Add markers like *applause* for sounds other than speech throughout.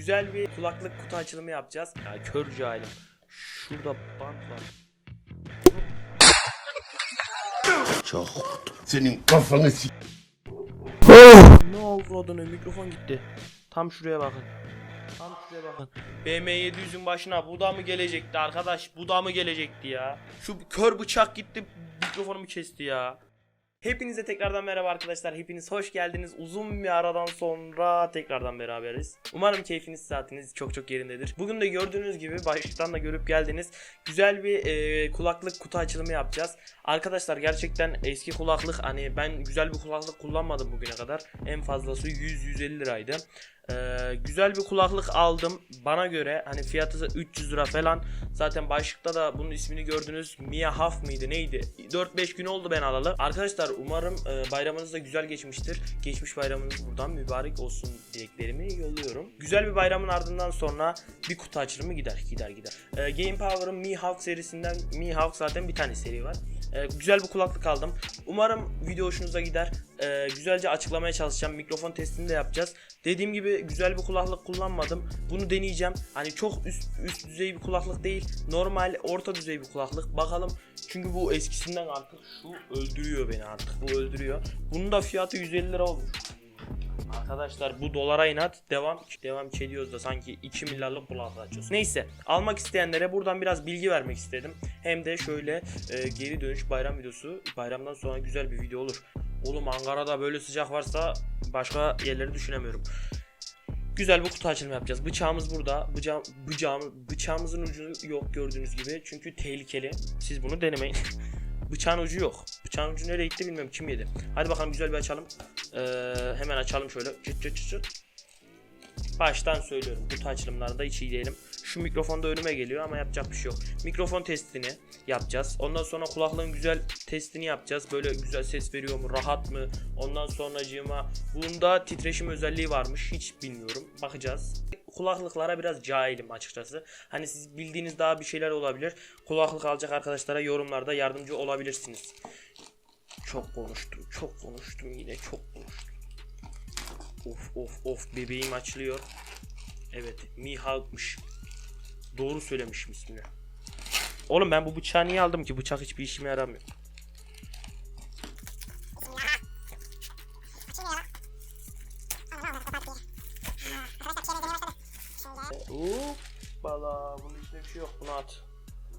güzel bir kulaklık kutu açılımı yapacağız. Ya kör cahilim. Şurada bant var. Senin kafanı s- Ne oldu adına mikrofon gitti. Tam şuraya bakın. Tam şuraya bakın. BM 700'ün başına bu da mı gelecekti arkadaş? Bu da mı gelecekti ya? Şu kör bıçak gitti mikrofonumu kesti ya. Hepinize tekrardan merhaba arkadaşlar. Hepiniz hoş geldiniz. Uzun bir aradan sonra tekrardan beraberiz. Umarım keyfiniz saatiniz çok çok yerindedir. Bugün de gördüğünüz gibi başlıktan da görüp geldiniz. Güzel bir e, kulaklık kutu açılımı yapacağız. Arkadaşlar gerçekten eski kulaklık hani ben güzel bir kulaklık kullanmadım bugüne kadar. En fazlası 100-150 liraydı. Ee, güzel bir kulaklık aldım. Bana göre hani fiyatı da 300 lira falan. Zaten başlıkta da bunun ismini gördünüz. Mia Huff mıydı neydi? 4-5 gün oldu ben alalı. Arkadaşlar umarım e, bayramınız da güzel geçmiştir. Geçmiş bayramınız buradan mübarek olsun dileklerimi yolluyorum. Güzel bir bayramın ardından sonra bir kutu açılımı gider gider gider. Ee, Game Power'ın Mi Hawk serisinden Mi Hawk zaten bir tane seri var. Ee, güzel bir kulaklık aldım. Umarım video hoşunuza gider. Ee, güzelce açıklamaya çalışacağım. Mikrofon testini de yapacağız. Dediğim gibi güzel bir kulaklık kullanmadım. Bunu deneyeceğim. Hani çok üst üst düzey bir kulaklık değil. Normal orta düzey bir kulaklık. Bakalım. Çünkü bu eskisinden artık şu öldürüyor beni artık. Bu öldürüyor. Bunun da fiyatı 150 lira olmuş. Arkadaşlar bu dolara inat devam devam ediyoruz da sanki 2 milyarlık kulaklık açıyoruz. Neyse almak isteyenlere buradan biraz bilgi vermek istedim. Hem de şöyle e, geri dönüş bayram videosu bayramdan sonra güzel bir video olur. Oğlum Ankara'da böyle sıcak varsa başka yerleri düşünemiyorum. Güzel bir kutu açılımı yapacağız. Bıçağımız burada. Bıçağım, bıçağım, bıçağımızın ucu yok gördüğünüz gibi. Çünkü tehlikeli. Siz bunu denemeyin. *laughs* Bıçağın ucu yok. Bıçağın ucu nereye gitti bilmiyorum kim yedi. Hadi bakalım güzel bir açalım. Ee, hemen açalım şöyle. Çıt çıt çıt çıt. Baştan söylüyorum. Kutu açılımlarında hiç iyi değilim. Şu mikrofon da önüme geliyor ama yapacak bir şey yok. Mikrofon testini yapacağız. Ondan sonra kulaklığın güzel testini yapacağız. Böyle güzel ses veriyor mu, rahat mı? Ondan sonracığıma bunda titreşim özelliği varmış. Hiç bilmiyorum. Bakacağız. Kulaklıklara biraz cahilim açıkçası. Hani siz bildiğiniz daha bir şeyler olabilir. Kulaklık alacak arkadaşlara yorumlarda yardımcı olabilirsiniz. Çok konuştum, çok konuştum yine çok konuştum. Of of of bebeğim açılıyor. Evet Mihawk'mış. Doğru söylemişim ismini. Oğlum ben bu bıçağı niye aldım ki? Bıçak hiçbir işime yaramıyor. Hoppala bunun içinde bir şey yok bunu at.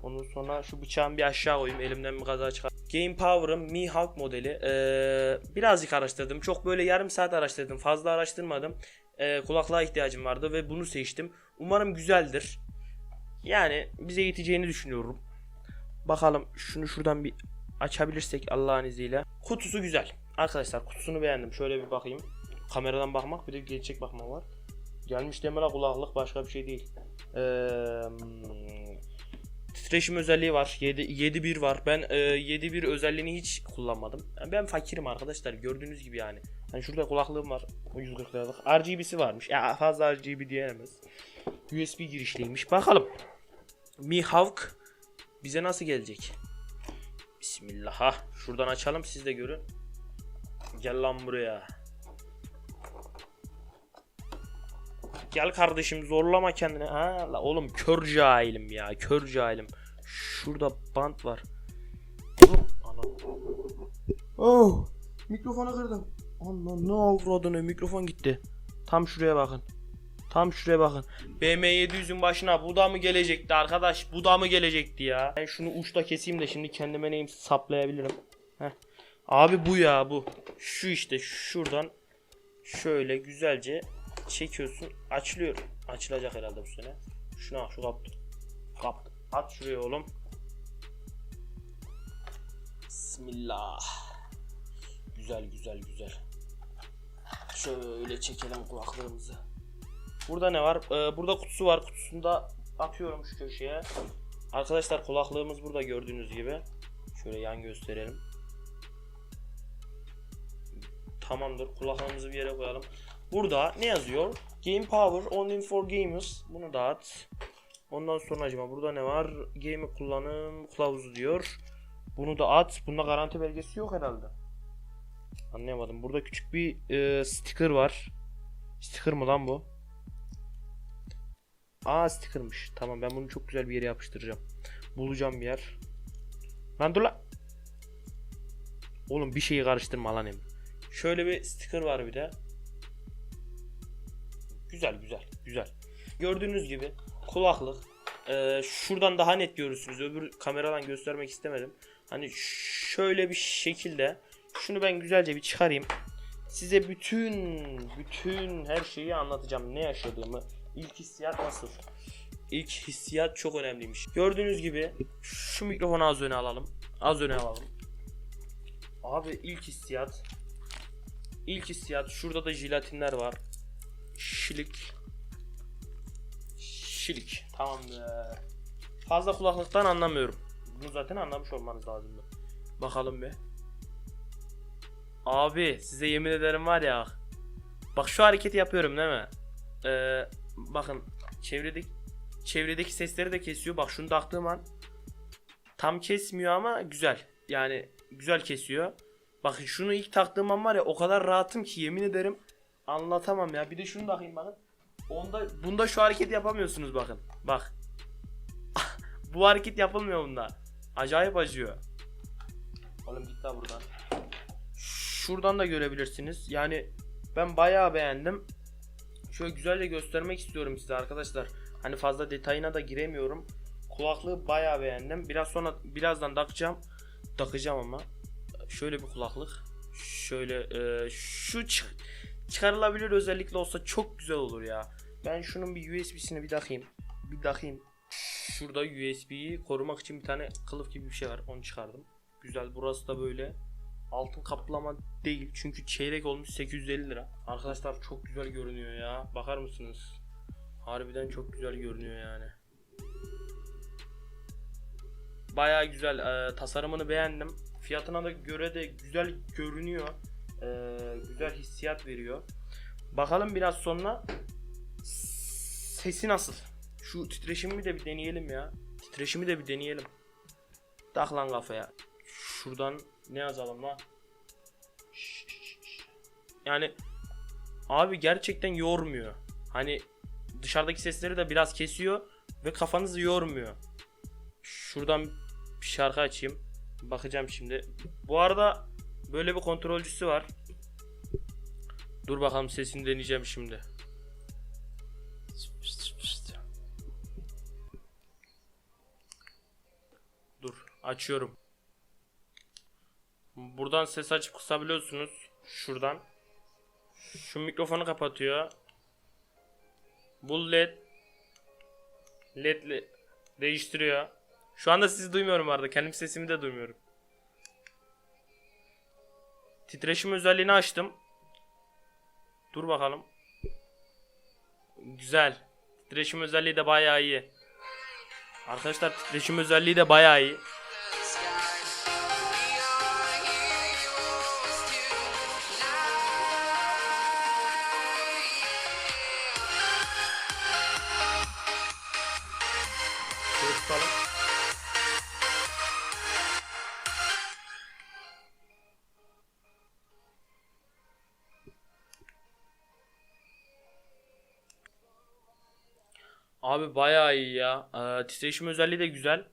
Ondan sonra şu bıçağımı bir aşağı koyayım elimden bir kaza çıkar. Game Power'ın Mi Hawk modeli. Ee, birazcık araştırdım. Çok böyle yarım saat araştırdım. Fazla araştırmadım. Ee, kulaklığa ihtiyacım vardı ve bunu seçtim. Umarım güzeldir. Yani bize yeteceğini düşünüyorum. Bakalım şunu şuradan bir açabilirsek Allah'ın izniyle. Kutusu güzel. Arkadaşlar kutusunu beğendim. Şöyle bir bakayım. Kameradan bakmak bir de gerçek bakmak var. Gelmiş demela kulaklık başka bir şey değil. Eee titreşim özelliği var. 7 7.1 var. Ben e, 7.1 özelliğini hiç kullanmadım. Yani ben fakirim arkadaşlar. Gördüğünüz gibi yani. Hani şurada kulaklığım var. O 140 liralık. RGB'si varmış. Ya fazla RGB diyemez. USB girişliymiş. Bakalım. Mi Hawk bize nasıl gelecek? Bismillah. Ha, şuradan açalım siz de görün. Gel lan buraya. Gel kardeşim zorlama kendini. Ha la oğlum kör cahilim ya. Kör cahilim. Şurada bant var. Oğlum ana. Oh! Mikrofonu kırdım. Allah ne ne mikrofon gitti. Tam şuraya bakın. Tam şuraya bakın. BM 700'ün başına bu da mı gelecekti arkadaş? Bu da mı gelecekti ya? Ben şunu uçta keseyim de şimdi kendime neyim saplayabilirim. Heh. Abi bu ya bu. Şu işte şuradan şöyle güzelce çekiyorsun açılıyor. Açılacak herhalde bu sene. Şuna şu kaptı. Kaptı. At şuraya oğlum. Bismillah. Güzel güzel güzel. Şöyle çekelim kulaklığımızı. Burada ne var? Ee, burada kutusu var. Kutusunda atıyorum şu köşeye. Arkadaşlar kulaklığımız burada gördüğünüz gibi. Şöyle yan gösterelim. Tamamdır. Kulaklığımızı bir yere koyalım. Burada ne yazıyor? Game Power only for gamers. Bunu da at. Ondan sonra acaba burada ne var? Game kullanım kılavuzu diyor. Bunu da at. Bunda garanti belgesi yok herhalde. Anlayamadım. Burada küçük bir e, sticker var. Sticker mı lan bu? Aa stickermış. Tamam ben bunu çok güzel bir yere yapıştıracağım. Bulacağım bir yer. Lan dur lan. Oğlum bir şeyi karıştırma lan. Şöyle bir sticker var bir de. Güzel güzel güzel. Gördüğünüz gibi kulaklık. Ee, şuradan daha net görürsünüz. Öbür kameradan göstermek istemedim. Hani şöyle bir şekilde şunu ben güzelce bir çıkarayım. Size bütün bütün her şeyi anlatacağım. Ne yaşadığımı, ilk hissiyat nasıl? İlk hissiyat çok önemliymiş. Gördüğünüz gibi şu mikrofonu az öne alalım. Az öne alalım. Abi ilk hissiyat İlk hissiyat şurada da jelatinler var. Şilik. Şilik. Tamamdır. Fazla kulaklıktan anlamıyorum. Bunu zaten anlamış olmanız lazım. Bakalım bir. Abi size yemin ederim var ya. Bak şu hareketi yapıyorum değil mi? Ee, bakın çevredeki çevredeki sesleri de kesiyor. Bak şunu taktığım an tam kesmiyor ama güzel. Yani güzel kesiyor. Bakın şunu ilk taktığım an var ya o kadar rahatım ki yemin ederim anlatamam ya. Bir de şunu takayım bakın. Onda bunda şu hareketi yapamıyorsunuz bakın. Bak. *laughs* Bu hareket yapılmıyor bunda. Acayip acıyor. Oğlum git daha buradan. Şuradan da görebilirsiniz. Yani ben bayağı beğendim. Şöyle güzelce göstermek istiyorum size arkadaşlar. Hani fazla detayına da giremiyorum. Kulaklığı bayağı beğendim. Biraz sonra birazdan takacağım. Takacağım ama. Şöyle bir kulaklık. Şöyle e, şu çık- çıkarılabilir özellikle olsa çok güzel olur ya. Ben şunun bir USB'sini bir takayım. Bir takayım. Şurada USB'yi korumak için bir tane kılıf gibi bir şey var. Onu çıkardım. Güzel. Burası da böyle altın kaplama değil. Çünkü çeyrek olmuş 850 lira. Arkadaşlar çok güzel görünüyor ya. Bakar mısınız? Harbiden çok güzel görünüyor yani. Baya güzel. Ee, tasarımını beğendim. Fiyatına da göre de güzel görünüyor. Ee, güzel hissiyat veriyor. Bakalım biraz sonra sesi nasıl? Şu titreşimi de bir deneyelim ya. Titreşimi de bir deneyelim. Tak lan kafaya. Şuradan ne yazalım lan? Yani abi gerçekten yormuyor. Hani dışarıdaki sesleri de biraz kesiyor ve kafanızı yormuyor. Şuradan bir şarkı açayım. Bakacağım şimdi. Bu arada böyle bir kontrolcüsü var. Dur bakalım sesini deneyeceğim şimdi. Dur açıyorum. Buradan ses açıp kısabiliyorsunuz. Şuradan. Şu mikrofonu kapatıyor. Bu led led le- değiştiriyor. Şu anda sizi duymuyorum arada. Kendim sesimi de duymuyorum. Titreşim özelliğini açtım. Dur bakalım. Güzel. Titreşim özelliği de bayağı iyi. Arkadaşlar titreşim özelliği de bayağı iyi. Abi bayağı iyi ya. Ee, titreşim özelliği de güzel.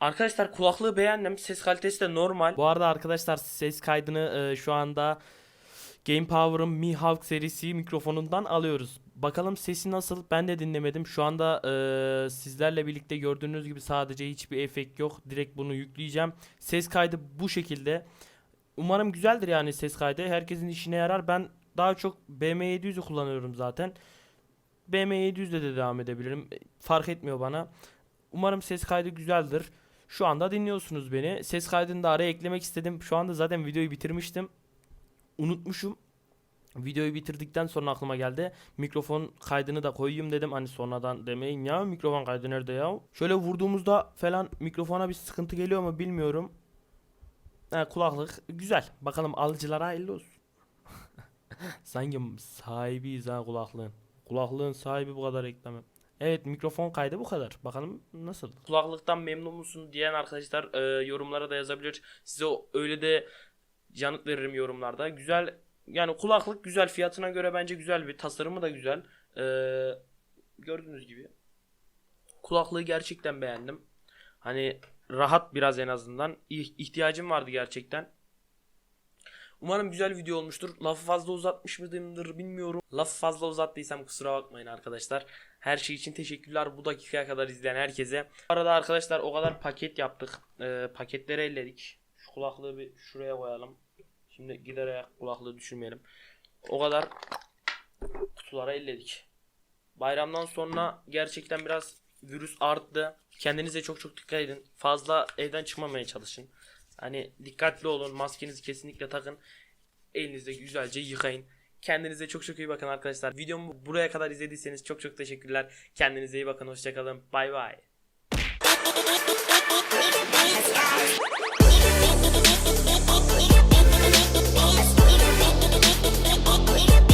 Arkadaşlar kulaklığı beğendim. Ses kalitesi de normal. Bu arada arkadaşlar ses kaydını e, şu anda Game Power'ın Mi Hawk serisi mikrofonundan alıyoruz. Bakalım sesi nasıl? Ben de dinlemedim. Şu anda e, sizlerle birlikte gördüğünüz gibi sadece hiçbir efekt yok. Direkt bunu yükleyeceğim. Ses kaydı bu şekilde. Umarım güzeldir yani ses kaydı. Herkesin işine yarar. Ben daha çok BM700'ü kullanıyorum zaten. BM700'de de devam edebilirim. Fark etmiyor bana. Umarım ses kaydı güzeldir. Şu anda dinliyorsunuz beni. Ses kaydını da araya eklemek istedim. Şu anda zaten videoyu bitirmiştim. Unutmuşum. Videoyu bitirdikten sonra aklıma geldi. Mikrofon kaydını da koyayım dedim. Hani sonradan demeyin ya mikrofon kaydı nerede ya? Şöyle vurduğumuzda falan mikrofona bir sıkıntı geliyor mu bilmiyorum. Ha, kulaklık güzel. Bakalım alıcılara hayırlı olsun. *laughs* Sanki sahibiyiz ha kulaklığın. Kulaklığın sahibi bu kadar reklam yap- Evet mikrofon kaydı bu kadar. Bakalım nasıl? Kulaklıktan memnun musun diyen arkadaşlar e, yorumlara da yazabilir. Size öyle de yanıt veririm yorumlarda. Güzel yani kulaklık güzel fiyatına göre bence güzel bir tasarımı da güzel. E, gördüğünüz gibi. Kulaklığı gerçekten beğendim. Hani rahat biraz en azından. İh- ihtiyacım vardı gerçekten. Umarım güzel video olmuştur. Lafı fazla uzatmış mıyımdır bilmiyorum. Lafı fazla uzattıysam kusura bakmayın arkadaşlar. Her şey için teşekkürler bu dakikaya kadar izleyen herkese. Bu arada arkadaşlar o kadar paket yaptık. Ee, paketleri elledik. Şu kulaklığı bir şuraya koyalım. Şimdi giderek kulaklığı düşürmeyelim. O kadar kutulara elledik. Bayramdan sonra gerçekten biraz virüs arttı. Kendinize çok çok dikkat edin. Fazla evden çıkmamaya çalışın. Hani dikkatli olun. Maskenizi kesinlikle takın. Elinizi güzelce yıkayın. Kendinize çok çok iyi bakın arkadaşlar. Videomu buraya kadar izlediyseniz çok çok teşekkürler. Kendinize iyi bakın. Hoşçakalın. Bay bay. Let's go.